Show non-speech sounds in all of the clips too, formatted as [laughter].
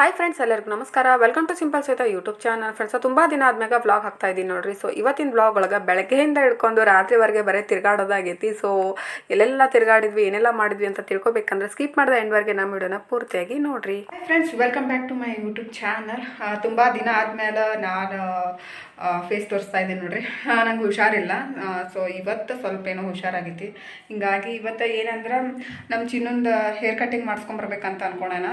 Hi friends ಎಲ್ಲರಿಗೂ ನಮಸ್ಕಾರ. Welcome to simple ಸಹಿತ ಯೂಟ್ಯೂಬ್ ಚಾನಲ್ ಫ್ರೆಂಡ್ಸ್ ತುಂಬ ದಿನ ಆದ್ಮೇಲೆ ವ್ಲಾಗ್ ಹಾಕ್ತಾ ಇದ್ದೀನಿ ನೋಡ್ರಿ. ಸೊ ಇವತ್ತಿನ ವ್ಲಾಗ್ ಒಳಗೆ ಬೆಳಗ್ಗೆಯಿಂದ ಹಿಡ್ಕೊಂಡು ರಾತ್ರಿವರೆಗೆ ಬರೀ ತಿರ್ಗಾಡೋದಾಗೈತಿ. ಸೊ ಎಲ್ಲೆಲ್ಲ ತಿರ್ಗಾಡಿದ್ವಿ, ಏನೆಲ್ಲ ಮಾಡಿದ್ವಿ ಅಂತ ತಿಳ್ಕೊಬೇಕಂದ್ರೆ ಸ್ಕಿಪ್ ಮಾಡಿದ ಎಂಡ್ವರೆಗೆ ನಮ್ಮ ವಿಡಿಯೋನ ಪೂರ್ತಿಯಾಗಿ ನೋಡ್ರಿ. Friends welcome back to my YouTube channel ತುಂಬ ದಿನ ಆದಮೇಲೆ ನಾನು ಫೇಸ್ ತೋರಿಸ್ತಾ ಇದ್ದೀನಿ ನೋಡ್ರಿ. ನಂಗೆ ಹುಷಾರಿಲ್ಲ. ಸೊ ಇವತ್ತು ಸ್ವಲ್ಪ ಏನೋ ಹುಷಾರಾಗೈತಿ ಹಿಂಗಾಗಿ ಇವತ್ತು ಏನಂದ್ರೆ ನಮ್ಮ ಚಿನ್ನೊಂದು ಹೇರ್ ಕಟಿಂಗ್ ಮಾಡಿಸ್ಕೊಂಬರ್ಬೇಕಂತ ಅನ್ಕೊಳೋಣ.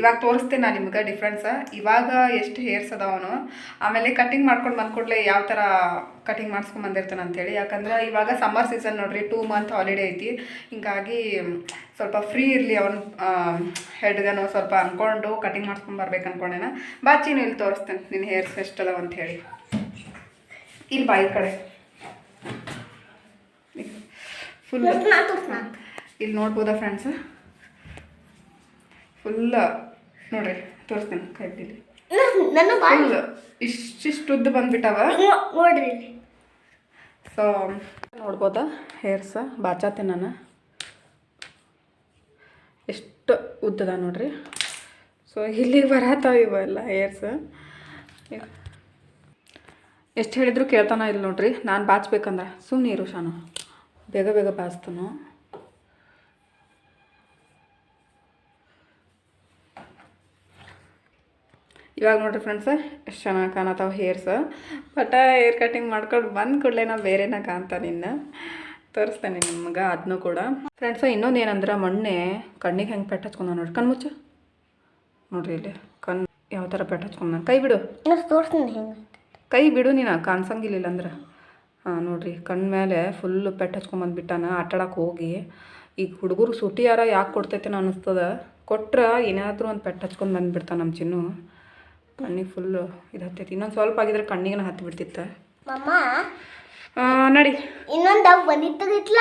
ಇವಾಗ ತೋರಿಸ್ತೀನಿ ನಾನು ನಿಮ್ಗೆ ಡಿಫ್ರೆನ್ಸ್ ಇವಾಗ ಎಷ್ಟು ಹೇರ್ಸ್ ಅದಾವನು ಆಮೇಲೆ ಕಟಿಂಗ್ ಮಾಡ್ಕೊಂಡು ಬಂದ್ಕೊಡ್ಲೆ ಯಾವ ಥರ ಕಟಿಂಗ್ ಮಾಡಿಸ್ಕೊಂಡು ಬಂದಿರ್ತಾನೆ ಅಂತೇಳಿ. ಯಾಕಂದ್ರೆ ಇವಾಗ ಸಮ್ಮರ್ ಸೀಸನ್ ನೋಡ್ರಿ ಟೂ ಮಂತ್ ಹಾಲಿಡೇ ಐತಿ. ಹಿಂಗಾಗಿ ಸ್ವಲ್ಪ ಫ್ರೀ ಇರಲಿ ಅವನು ಹೆಡ್ಗನು ಸ್ವಲ್ಪ ಅಂದ್ಕೊಂಡು ಕಟಿಂಗ್ ಮಾಡ್ಸ್ಕೊಂಡು ಬರ್ಬೇಕು ಅನ್ಕೊಂಡೇನ. ಬಾಚಿನ ಇಲ್ಲಿ ತೋರಿಸ್ತೇನೆ ನಿನ್ನ ಹೇರ್ಸ್ ಎಷ್ಟು ಅದಾವ ಅಂತ ಹೇಳಿ. ಇಲ್ಲಿ ಬಾಯಿ ಕಡೆ. ಫುಲ್ ಇಲ್ಲಿ ನೋಡ್ಬೋದಾ ಫ್ರೆಂಡ್ಸ್ ಫುಲ್ ನೋಡ್ರಿ ತೋರಿಸ್ತೀನಿ ಕಟ್ಟಿಲಿ ಬಿಡಿ ನನ್ನ ಫುಲ್ ಇಷ್ಟಿಷ್ಟು ಉದ್ದ ಬಂದ್ಬಿಟ್ಟವ. ನೋಡ್ರಿ. ಸೊ ನೋಡ್ಬೋದಾ? ಹೇರ್ಸ ಬಾಚಾತೆ ನಾನು ಎಷ್ಟು ಉದ್ದದ ನೋಡ್ರಿ. ಸೊ ಇಲ್ಲಿಗೆ ಬರತ್ತಾವ ಇವೆಲ್ಲ ಹೇರ್ಸ. ಎಷ್ಟು ಹೇಳಿದ್ರು ಕೇಳ್ತಾನ ಇಲ್ಲ ನೋಡ್ರಿ. ನಾನು ಬಾಚ್ಬೇಕಂದ್ರೆ. ಸುಮ್ಮನೆ ಇರು ಶಾನು. ಬೇಗ ಬೇಗ ಬಾಚ್ತಾನು. ಇವಾಗ ನೋಡ್ರಿ ಫ್ರೆಂಡ್ಸ್ ಎಷ್ಟು ಚೆನ್ನಾಗಿ ಕಾಣತ್ತಾವ ಹೇರ್ಸ್ ಬಟ್ ಹೇರ್ ಕಟಿಂಗ್ ಮಾಡ್ಕೊಂಡು ಬಂದ ಕೂಡಲೇ ನಾ ಬೇರೆನ ಕಾಣ್ತ ನಿನ್ನ. ತೋರಿಸ್ತೇನೆ ನಿಮ್ಗೆ ಅದನ್ನು ಕೂಡ. ಫ್ರೆಂಡ್ಸ್ ಇನ್ನೊಂದು ಏನಂದ್ರೆ ಮೊನ್ನೆ ಕಣ್ಣಿಗೆ ಹೆಂಗೆ ಪೆಟ್ಟು ಹಚ್ಕೊಂಡ ನೋಡ್ರಿ. ಕಣ್ಣು ಮುಚ್ಚ. ನೋಡ್ರಿ ಇಲ್ಲಿ ಕಣ್ಣು ಯಾವ ಥರ ಪೆಟ್ಟು ಹಚ್ಕೊಂಡ ಕೈ ಬಿಡು. ತೋರಿಸ್ತೀನಿ ಹೆಂಗೆ ಕೈ ಬಿಡು ನೀನು ಕಾಣಿಸಂಗಿಲ್ಲ ಅಂದ್ರೆ. ಹಾಂ ನೋಡ್ರಿ ಕಣ್ಣ ಮೇಲೆ ಫುಲ್ಲು ಪೆಟ್ಟು ಹಚ್ಕೊಂಬಂದ್ಬಿಟ್ಟಾನ ಆಟಾಡಕ್ಕೆ ಹೋಗಿ. ಈಗ ಹುಡುಗರು ಸುಟಿ ಯಾರ ಯಾಕೆ ಕೊಡ್ತೈತೆ ಅನ್ನಿಸ್ತದ ಕೊಟ್ರೆ ಏನಾದರೂ ಒಂದು ಪೆಟ್ಟು ಹಚ್ಕೊಂಡು ಬಂದ್ಬಿಡ್ತಾನೆ ನಮ್ಮ ಚಿನ್ನು. ಕಣ್ಣಿಗೆ ಫುಲ್ಲು ಇದು ಹತ್ತೈತಿ. ಇನ್ನೊಂದು ಸ್ವಲ್ಪ ಆಗಿದ್ರೆ ಕಣ್ಣಿಗೆ ಹತ್ತಿ ಬಿಡ್ತಿತ್ತು ಮಮ್ಮ ನಡಿ. ಇನ್ನೊಂದು ಬಂದಿತ್ತದಿತ್ಲ?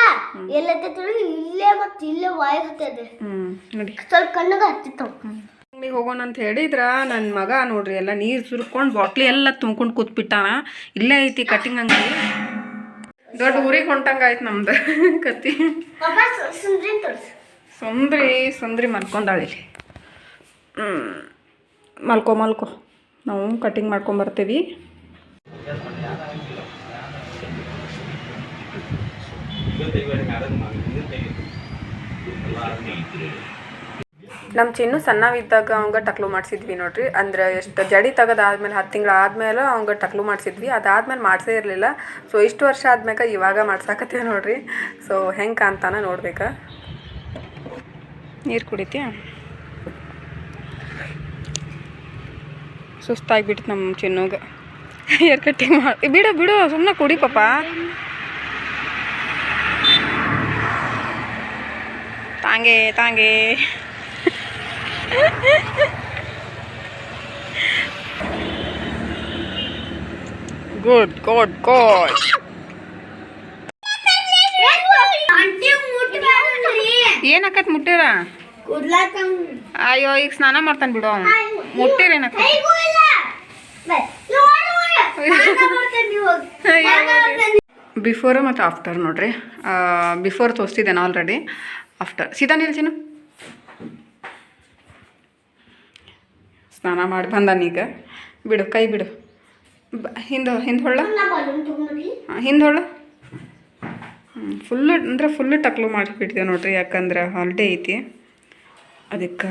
ಎಲ್ಲತ್ತೈತಿ ಇಲ್ಲೇ ಮತ್ತು ಇಲ್ಲೇ ವಾಯ್ತದೆ ಹ್ಞೂ ನಡಿ. ಸ್ವಲ್ಪ ಕಣ್ಣಿಗೆ ಹತ್ತಿತ್ತು. ಅಂಗಡಿಗೆ ಹೋಗೋಣ ಅಂತ ಹೇಳಿದ್ರ ನನ್ನ ಮಗ ನೋಡ್ರಿ ಎಲ್ಲ ನೀರು ಸುರ್ಕೊಂಡು ಬಾಟ್ಲಿ ಎಲ್ಲ ತುಂಬ್ಕೊಂಡು ಕೂತ್ಬಿಟ್ಟಾನ. ಇಲ್ಲೇ ಐತಿ ಕಟಿಂಗ್ ಅಂಗಡಿ. ದೊಡ್ಡ ಊರಿಗೆ ಹೊಂಟಂಗೆ ಆಯ್ತು ನಮ್ದು [laughs] ಕತ್ತಿ. ಸುಂದ್ರಿ ಸುಂದ್ರಿ ಮಲ್ಕೊಂಡಾಳಿ ಹ್ಞೂ ಮಲ್ಕೊ ಮಲ್ಕೊ. ನಾವು ಕಟಿಂಗ್ ಮಾಡ್ಕೊಂಬರ್ತೀವಿ ನಮ್ಮ ಚಿನ್ನು ಸಣ್ಣವಿದ್ದಾಗ ಅವಂಗ ಟಕ್ಲು ಮಾಡಿಸಿದ್ವಿ ನೋಡ್ರಿ. ಅಂದ್ರೆ ಎಷ್ಟು ಜಡಿ ತೆಗೆದಾದ್ಮೇಲೆ ಹತ್ತು ತಿಂಗಳು ಆದ್ಮೇಲೆ ಅವಂಗ ಟಕ್ಲು ಮಾಡಿಸಿದ್ವಿ. ಅದಾದ್ಮೇಲೆ ಮಾಡಿಸೇ ಇರಲಿಲ್ಲ. ಸೊ ಇಷ್ಟು ವರ್ಷ ಆದ್ಮೇಲೆ ಇವಾಗ ಮಾಡ್ಸಾಕತ್ತೀವಿ ನೋಡ್ರಿ. ಸೊ ಹೆಂಗೆ ಕಾಣ್ತಾನ ನೋಡ್ಬೇಕಾ. ನೀರು ಕುಡಿತೀಯ? ಸುಸ್ತಾಗ್ಬಿಟ್ಟು ನಮ್ಮ ಚಿನ್ನೋಗ. ಹೇರ್ ಕಟ್ಟಿಂಗ್ ಮಾಡಿ ಬಿಡು ಬಿಡು ಸುಮ್ಮನೆ ಕುಡಿ ಪಾಪ. ತಾಂಗೆ ತಾಂಗೆ. ಗುಡ್ ಗುಡ್ ಗುಡ್ ಏನಾಕತ್ ಮುಟ್ಟಿರ? ಅಯ್ಯೋ ಈಗ ಸ್ನಾನ ಮಾಡ್ತಾನೆ ಬಿಡು ಅವ್ನು. ಮುಟ್ಟಿರ ಬಿಫೋರ್ ಮತ್ತು ಆಫ್ಟರ್ ನೋಡ್ರಿ. ಬಿಫೋರ್ ತೋರಿಸ್ತಿದ್ದೇನೆ ಆಲ್ರೆಡಿ ಆಫ್ಟರ್ ಸೀದಾ ನಿಲ್ಸಿನ ಸ್ನಾನ ಮಾಡಿ ಬಂದಾನೀಗ ಬಿಡು ಕೈ ಬಿಡು. ಹಿಂದೆ ಹಿಂದೆ ಹೊಳ್ಳ. ಹಿಂದೆ ಹೊಳ್ಳ. ಫುಲ್ಲು ಅಂದ್ರೆ ಫುಲ್ಲು ಟಕ್ಲು ಮಾಡಿಬಿಟ್ಟಿದೆ ನೋಡ್ರಿ ಯಾಕಂದ್ರೆ ಹಾಲಿಡೇ ಐತಿ. ಅದಕ್ಕೆ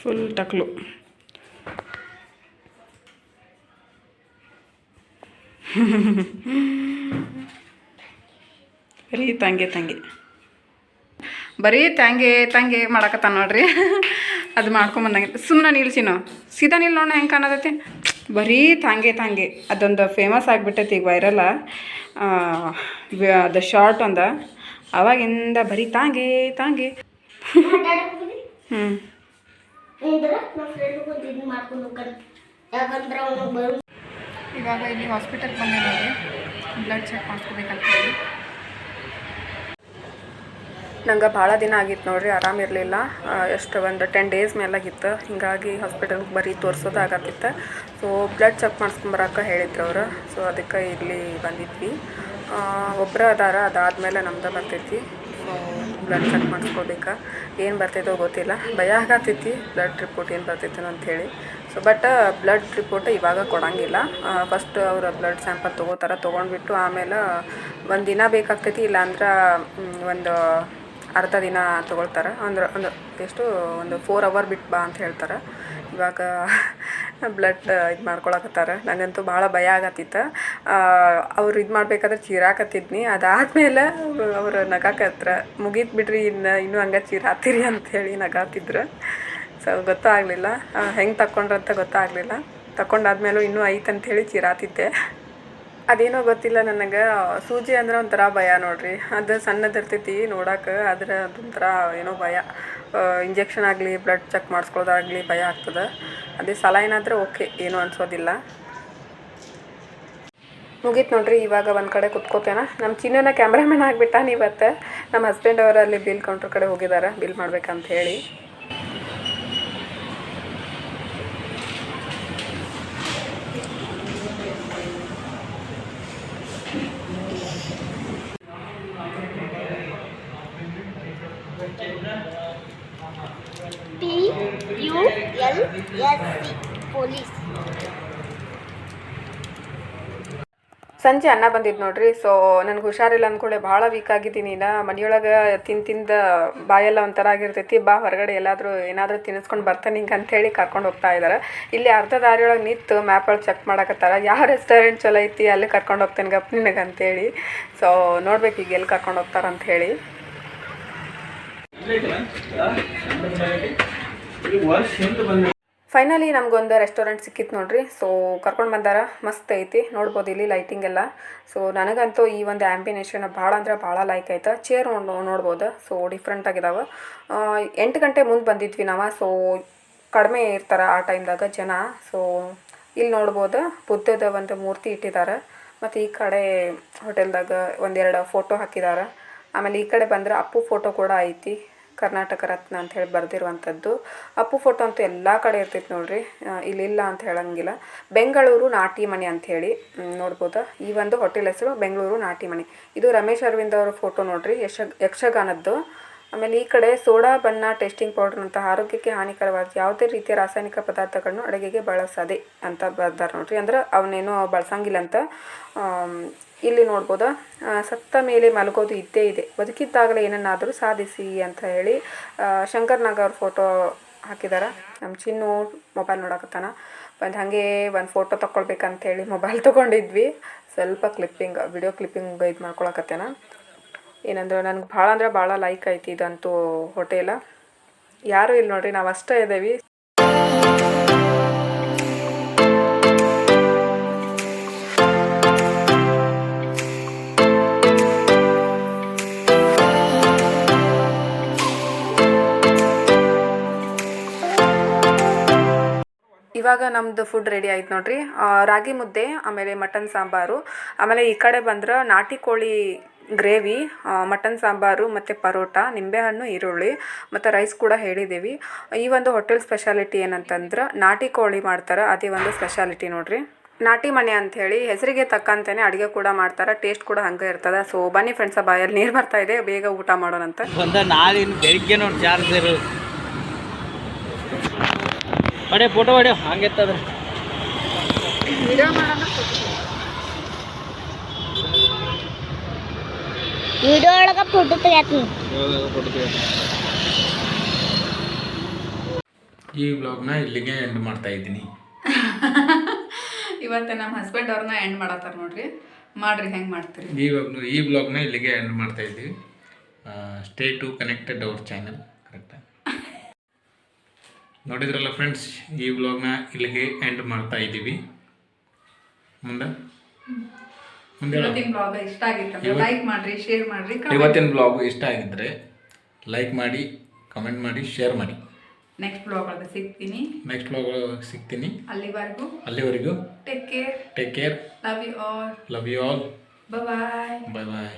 ಫುಲ್ ಟಕ್ಲು. [laughs] ಬರೀ ತಂಗೆ ತಂಗೆ. ಬರೀ ತಂಗೆ ತಂಗೆ ಮಾಡಕತ್ತಾನ ನೋಡ್ರಿ. [laughs] ಅದು ಮಾಡ್ಕೊಂಬಂದಂಗೆ ಸುಮ್ಮನೆ ನಿಲ್ಸಿನೋ? ಸೀದಾ ನಿಲ್ ನೋಡೋಣ ಹೆಂಗೆ ಕಾಣತೈತಿ ಬರೀ ತಾಂಗೆ ತಾಂಗೆ. ಅದೊಂದು ಫೇಮಸ್ ಆಗಿಬಿಟ್ಟೈತಿ ಈಗ ವೈರಲ್ಲ ಅದು ಶಾರ್ಟ್ ಒಂದು. ಅವಾಗಿಂದ ಬರೀ ತಾಂಗೆ ತಾಂಗೆ. ಹ್ಞೂ ಇವಾಗ ಇಲ್ಲಿ ಹಾಸ್ಪಿಟಲ್ಗೆ ಬಂದೆ ನೋಡಿ. ಬ್ಲಡ್ ಚೆಕ್ ಮಾಡಿಸ್ಕೋಬೇಕಂತ ಹೇಳಿ. ನಂಗೆ ಭಾಳ ದಿನ ಆಗಿತ್ತು ನೋಡ್ರಿ ಆರಾಮಿರಲಿಲ್ಲ ಎಷ್ಟು ಒಂದು ಟೆನ್ ಡೇಸ್ ಮೇಲಾಗಿತ್ತು. ಹಿಂಗಾಗಿ ಹಾಸ್ಪಿಟಲ್ಗೆ ಬರೀ ತೋರಿಸೋದಾಗತ್ತಿತ್ತು ಸೊ ಬ್ಲಡ್ ಚೆಕ್ ಮಾಡಿಸ್ಕೊಂಬರಕ್ಕೆ ಹೇಳಿದ್ರು ಅವರು. ಸೊ ಅದಕ್ಕೆ ಇಲ್ಲಿ ಬಂದಿದ್ವಿ. ಒಬ್ಬರ ಅದಾರ, ಅದಾದಮೇಲೆ ನಮ್ದು ಬರ್ತೈತಿ. ಸೊ ಬ್ಲಡ್ ಚೆಕ್ ಮಾಡಿಸ್ಕೋಬೇಕಾ. ಏನು ಬರ್ತೈತೋ ಗೊತ್ತಿಲ್ಲ. ಭಯ ಆಗತ್ತೈತಿ ಬ್ಲಡ್ ರಿಪೋರ್ಟ್ ಏನು ಬರ್ತೈತೋ ಅಂಥೇಳಿ ಸೊ ಬಟ್ ಬ್ಲಡ್ ರಿಪೋರ್ಟ್ ಇವಾಗ ಕೊಡೋಂಗಿಲ್ಲ. ಫಸ್ಟ್ ಅವರ ಬ್ಲಡ್ ಸ್ಯಾಂಪಲ್ ತೊಗೋತಾರೆ ತೊಗೊಂಡ್ಬಿಟ್ಟು ಆಮೇಲೆ ಒಂದು ದಿನ ಬೇಕಾಗ್ತೈತಿ, ಇಲ್ಲಾಂದ್ರೆ ಒಂದು ಅರ್ಧ ದಿನ ತೊಗೊಳ್ತಾರೆ. ಅಂದ್ರೆ ಒಂದು ಎಷ್ಟು, ಒಂದು ಫೋರ್ ಅವರ್ ಬಿಟ್ಟು ಬಾ ಅಂತ ಹೇಳ್ತಾರೆ. ಇವಾಗ [laughs] ಬ್ಲಡ್ ಇದು ಮಾಡ್ಕೊಳಕತ್ತಾರ. ನನಗಂತೂ ಭಾಳ ಭಯ ಆಗತ್ತಿತ್ತು. ಅವ್ರು ಇದು ಮಾಡ್ಬೇಕಾದ್ರೆ ಚೀರಾಕತ್ತಿದ್ನಿ. ಅದಾದಮೇಲೆ ಅವ್ರು ನಗಾಕತ್ರ. ಮುಗೀತು ಬಿಡ್ರಿ ಇನ್ನು, ಇನ್ನೂ ಹಂಗೆ ಚೀರಾತೀರಿ ಅಂಥೇಳಿ ನಗಾತಿದ್ರು. ಸೊ ಗೊತ್ತಾಗಲಿಲ್ಲ. ಹೆಂಗೆ ತಕ್ಕೊಂಡ್ರಂತ ಗೊತ್ತಾಗಲಿಲ್ಲ. ತಗೊಂಡಾದ್ಮೇಲೂ ಇನ್ನೂ ಐತೆ ಅಂಥೇಳಿ ಚೀರಾತಿದ್ದೆ. ಅದೇನೋ ಗೊತ್ತಿಲ್ಲ ನನಗೆ. ಸೂಜಿ ಅಂದ್ರೆ ಒಂಥರ ಭಯ ನೋಡ್ರಿ. ಅದು ಸಣ್ಣದಿರ್ತೈತಿ ನೋಡಕ್ಕೆ ಆದ್ರೆ ಅದೊಂಥರ ಏನೋ ಭಯ. ಇಂಜೆಕ್ಷನ್ ಆಗಲಿ, ಬ್ಲಡ್ ಚೆಕ್ ಮಾಡಿಸ್ಕೊಳ್ಳೋದಾಗಲಿ ಭಯ ಆಗ್ತದೆ. ಅದೇ ಸಲ ಏನಾದರೆ ಓಕೆ, ಏನೂ ಅನ್ಸೋದಿಲ್ಲ. ಮುಗೀತು ನೋಡ್ರಿ, ಇವಾಗ ಒಂದು ಕಡೆ ಕುತ್ಕೋತೇನ. ನಮ್ಮ ಚಿನ್ನನ ಕ್ಯಾಮ್ರಾಮನ್ ಆಗಿಬಿಟ್ಟ ಇವತ್ತು. ನಮ್ಮ ಹಸ್ಬೆಂಡ್ ಅವರು ಅಲ್ಲಿ ಬಿಲ್ ಕೌಂಟ್ರ್ ಕಡೆ ಹೋಗಿದ್ದಾರೆ ಬಿಲ್ ಮಾಡ್ಬೇಕಂತ ಹೇಳಿ. ಸಂಜೆ ಅನ್ನ ಬಂದಿದ್ದು ನೋಡ್ರಿ ಸೊ ನನಗೆ ಹುಷಾರಿಲ್ಲ ಅಂದ್ಕೊಳ್ಳೆ ಭಾಳ ವೀಕ್ ಆಗಿದ್ದೀನಿ. ನಾ ಮನೆಯೊಳಗೆ ತಿಂದು ತಿಂದ ಬಾಯೆಲ್ಲ ಒಂಥರ ಆಗಿರ್ತೈತಿ, ಬಾ ಹೊರಗಡೆ ಎಲ್ಲಾದರೂ ಏನಾದರೂ ತಿನ್ನಿಸ್ಕೊಂಡು ಬರ್ತಾನೆ ಹಿಂಗೆ ಹೇಳಿ ಕರ್ಕೊಂಡು ಹೋಗ್ತಾ ಇದ್ದಾರೆ ಇಲ್ಲಿ ಅರ್ಧ ದಾರಿಯೊಳಗೆ ನಿಂತು ಮ್ಯಾಪ್ ಒಳಗೆ ಚೆಕ್ ಮಾಡಕತ್ತಾರ. ಯಾವ ರೆಸ್ಟೋರೆಂಟ್ ಚಲೋ ಐತಿ, ಅಲ್ಲಿ ಕರ್ಕೊಂಡು ಹೋಗ್ತೇನೆ ಗಪ್ ನಿನಗೆ ಅಂತೇಳಿ ಸೊ ನೋಡ್ಬೇಕು ಈಗ ಎಲ್ಲಿ ಕರ್ಕೊಂಡು ಹೋಗ್ತಾರ ಅಂತ ಹೇಳಿ ಫೈನಲಿ ನಮಗೊಂದು ರೆಸ್ಟೋರೆಂಟ್ ಸಿಕ್ಕಿತ್ತು ನೋಡ್ರಿ. ಸೊ ಕರ್ಕೊಂಡು ಬಂದಾರ. ಮಸ್ತ್ ಐತಿ. ನೋಡ್ಬೋದು ಇಲ್ಲಿ ಲೈಟಿಂಗ್ ಎಲ್ಲ. ಸೊ ನನಗಂತೂ ಈ ಒಂದು ಆ್ಯಂಬಿನೇಷನ್ ಭಾಳ ಅಂದ್ರೆ ಭಾಳ ಲೈಕ್ ಆಯ್ತು. ಚೇರ್ ನೋಡ್ಬೋದು. ಸೊ ಡಿಫ್ರೆಂಟ್ ಆಗಿದಾವೆ. ಎಂಟು ಗಂಟೆ ಮುಂದೆ ಬಂದಿದ್ವಿ ನಾವು. ಸೊ ಕಡಿಮೆ ಇರ್ತಾರೆ ಆ ಟೈಮ್ದಾಗ ಜನ. ಸೊ ಇಲ್ಲಿ ನೋಡ್ಬೋದು ಬುದ್ಧದ ಒಂದು ಮೂರ್ತಿ ಇಟ್ಟಿದ್ದಾರೆ ಮತ್ತು ಈ ಕಡೆ ಹೋಟೆಲ್ದಾಗ ಒಂದೆರಡು ಫೋಟೋ ಹಾಕಿದ್ದಾರೆ ಆಮೇಲೆ ಈ ಕಡೆ ಬಂದರೆ ಅಪ್ಪು ಫೋಟೋ ಕೂಡ ಐತಿ. ಕರ್ನಾಟಕ ರತ್ನ ಅಂತ ಹೇಳಿ ಬರೆದಿರುವಂಥದ್ದು. ಅಪ್ಪು ಫೋಟೋ ಅಂತೂ ಎಲ್ಲ ಕಡೆ ಇರ್ತೈತೆ ನೋಡ್ರಿ. ಇಲ್ಲಿಲ್ಲ ಅಂತ ಹೇಳಂಗಿಲ್ಲ. ಬೆಂಗಳೂರು ನಾಟಿ ಮನೆ ಅಂತ ಹೇಳಿ ನೋಡ್ಬೋದು? ಈ ಒಂದು ಹೋಟೆಲ್ ಹೆಸರು ಬೆಂಗಳೂರು ನಾಟಿ ಮನೆ ಇದು ರಮೇಶ್ ಅರವಿಂದ್ ಅವರ ಫೋಟೋ ನೋಡ್ರಿ. ಯಶ, ಯಕ್ಷಗಾನದ್ದು. ಆಮೇಲೆ ಈ ಕಡೆ ಸೋಡಾ ಬಣ್ಣ ಟೇಸ್ಟಿಂಗ್ ಪೌಡರ್ ಅಂತ ಆರೋಗ್ಯಕ್ಕೆ ಹಾನಿಕರವಾದ ಯಾವುದೇ ರೀತಿಯ ರಾಸಾಯನಿಕ ಪದಾರ್ಥಗಳನ್ನು ಅಡುಗೆಗೆ ಬಳಸದೆ ಅಂತ ಬರ್ದಾರೆ ನೋಡ್ರಿ. ಅಂದ್ರೆ ಅವನೇನು ಬಳಸಂಗಿಲ್ಲ ಅಂತ ಇಲ್ಲಿ ನೋಡ್ಬೋದಾ? ಸತ್ತ ಮೇಲೆ ಮಲಗೋದು ಇದ್ದೇ ಇದೆ. ಬದುಕಿದ್ದಾಗಲೇ ಏನನ್ನಾದರೂ ಸಾಧಿಸಿ ಅಂತ ಹೇಳಿ ಶಂಕರ್ ನಾಗ್ ಅವ್ರ ಫೋಟೋ ಹಾಕಿದಾರ. ನಮ್ಮ ಚಿನ್ನು ಮೊಬೈಲ್ ನೋಡಕತ್ತಾನ. ಒಂದು ಹಾಗೆ ಒಂದು ಫೋಟೋ ತಗೊಳ್ಬೇಕಂತೇಳಿ ಮೊಬೈಲ್ ತೊಗೊಂಡಿದ್ವಿ. ಸ್ವಲ್ಪ ಕ್ಲಿಪ್ಪಿಂಗ್ ವಿಡಿಯೋ ಕ್ಲಿಪ್ಪಿಂಗ್ ಇದು ಮಾಡ್ಕೊಳಕತ್ತೇನ. ಏನಂದ್ರೆ ನನಗೆ ಭಾಳ ಅಂದ್ರೆ ಭಾಳ ಲೈಕ್ ಐತಿ ಇದಂತೂ ಹೋಟೆಲ. ಯಾರು ಇಲ್ಲಿ ನೋಡ್ರಿ, ನಾವು ಅಷ್ಟೇ ಇದ್ದೀವಿ ಇವಾಗ ನಮ್ಮದು ಫುಡ್ ರೆಡಿ ಆಯ್ತು ನೋಡ್ರಿ. ರಾಗಿ ಮುದ್ದೆ, ಆಮೇಲೆ ಮಟನ್ ಸಾಂಬಾರು, ಆಮೇಲೆ ಈ ಕಡೆ ಬಂದ್ರೆ ನಾಟಿ ಕೋಳಿ ಗ್ರೇವಿ ಮಟನ್ ಸಾಂಬಾರು ಮತ್ತು ಪರೋಟ ನಿಂಬೆಹಣ್ಣು ಈರುಳ್ಳಿ ಮತ್ತು ರೈಸ್ ಕೂಡ ಹೇಳಿದ್ದೀವಿ ಈ ಒಂದು ಹೋಟೆಲ್ ಸ್ಪೆಷಾಲಿಟಿ ಏನಂತಂದ್ರೆ ನಾಟಿ ಕೋಳಿ ಮಾಡ್ತಾರೆ ಅದೇ ಒಂದು ಸ್ಪೆಷಾಲಿಟಿ ನೋಡಿರಿ. ನಾಟಿ ಮನೆ ಅಂಥೇಳಿ ಹೆಸರಿಗೆ ತಕ್ಕಂತೆಯೇ ಅಡುಗೆ ಕೂಡ ಮಾಡ್ತಾರೆ ಟೇಸ್ಟ್ ಕೂಡ ಹಂಗೆ ಇರ್ತದೆ. ಸೊ ಬನ್ನಿ ಫ್ರೆಂಡ್ಸ ಬಾಯಲ್ಲಿ ನೀರು ಬರ್ತಾ ಇದೆ ಬೇಗ ಊಟ ಮಾಡೋಣಂತ ಒಂದು ನಾಳಿನ ಬೆಳಿಗ್ಗೆ ನೋಡಿ ಚಾರ್ಜರು ಹೊಡೆ ಫೋಟೋ ಹೊಡೆ ಹಂಗೆತ್ತದ ವಿಡಿಯೋ ಒಳಗೆ ಫೋಟೋ ತೆಗಿತೀನಿ ಈ ಬ್ಲಾಗ್ನ ಇಲ್ಲಿಗೆ ಎಂಡ್ ಮಾಡ್ತಾ ಇದ್ದೀನಿ ಇವತ್ತು ನಮ್ಮ ಹಸ್ಬೆಂಡ್ ಅವ್ರನ್ನ ಎಂಡ್ ಮಾಡತ್ತಾರ ನೋಡ್ರಿ ಮಾಡ್ರಿ ಹೆಂಗೆ ಮಾಡ್ತೀರಿ ಈ ವ್ಲಾಗ್ನ ಈ ಬ್ಲಾಗ್ನ ಇಲ್ಲಿಗೆ ಎಂಡ್ ಮಾಡ್ತಾ ಇದ್ದೀವಿ stay to connected our channel ಕರೆಕ್ಟಾ ನೋಡಿದ್ರಲ್ಲ ಫ್ರೆಂಡ್ಸ್ ಈ ಬ್ಲಾಗ್ನ ಇಲ್ಲಿಗೆ ಎಂಡ್ ಮಾಡ್ತಾ ಇದ್ದೀವಿ ಮುಂದೆ. ಇವತ್ತಿನ ಬ್ಲಾಗ್ ಇಷ್ಟ ಆಗಿತ್ತು ಇವತ್ತು- ಲೈಕ್ ಮಾಡ್ರಿ ಶೇರ್ ಮಾಡ್ರಿ ಇವತ್ತಿನ ಬ್ಲಾಗ್ ಇಷ್ಟ ಆಗಿದ್ರೆ ಲೈಕ್ ಮಾಡಿ ಕಮೆಂಟ್ ಮಾಡಿ ಶೇರ್ ಮಾಡಿ. ನೆಕ್ಸ್ಟ್ ಬ್ಲಾಗ್ ಒಳಗೆ ಸಿಗ್ತೀನಿ. ನೆಕ್ಸ್ಟ್ ಬ್ಲಾಗ್ ಸಿಗ್ತೀನಿ. ಅಲ್ಲಿವರೆಗೂ ಅಲ್ಲಿವರೆಗೂ take care take care love you all love you all bye bye bye